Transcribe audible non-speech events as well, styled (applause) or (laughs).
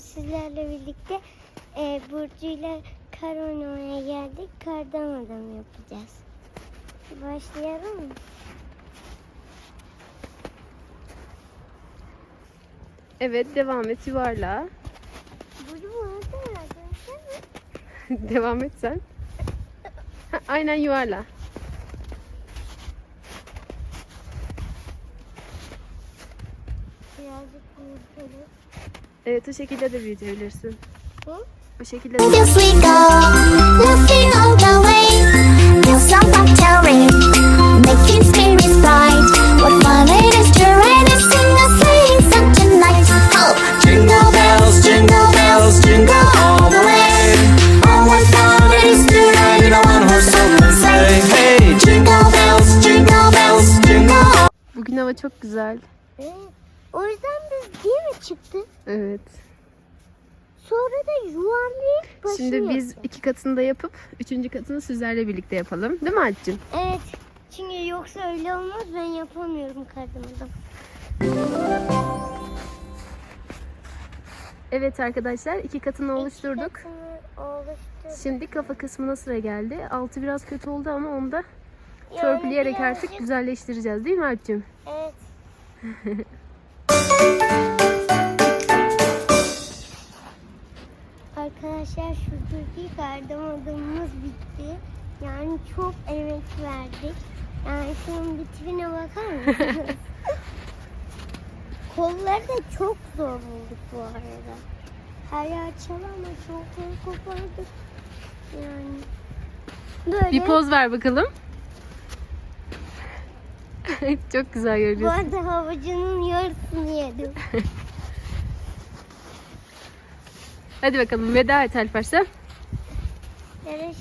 sizlerle birlikte e, Burcu ile kar oynamaya geldik. Kardan adam yapacağız. Başlayalım mı? Evet devam et yuvarla. Burcu (laughs) devam et sen. Ha, aynen yuvarla. Birazcık büyütelim. Evet o şekilde de büyütebilirsin. Bu? O şekilde de. Oh, jingle bells, jingle bells, jingle all the way. Oh, what fun it is to ride in a one-horse open sleigh! Hey, jingle bells, jingle bells, jingle. all- Bugün hava çok güzel. O yüzden biz değil mi çıktık? Evet. Sonra da yuvarlayıp başını Şimdi biz yapacağız. iki katını da yapıp üçüncü katını sizlerle birlikte yapalım. Değil mi Alp'cim? Evet. Çünkü yoksa öyle olmaz. Ben yapamıyorum kardan adam. Evet arkadaşlar iki katını oluşturduk. İki katını oluşturduk. Şimdi kafa kısmına sıra geldi. Altı biraz kötü oldu ama onu da Yani törpüleyerek birazcık- artık güzelleştireceğiz değil mi Alp'cim? Evet. (laughs) Arkadaşlar şuradaki kardan adamımız bitti. Yani çok emek verdik. Yani şunun bir tipine bakar mısınız? (laughs) Kolları da çok zor bulduk bu arada. Her yer ama çok zor kopardık. Yani böyle. Bir poz ver bakalım. (laughs) çok güzel Bu görünüyorsun. arada havucunun yarısını yedim. Hadi bakalım veda et Alparslan. Görüşürüz.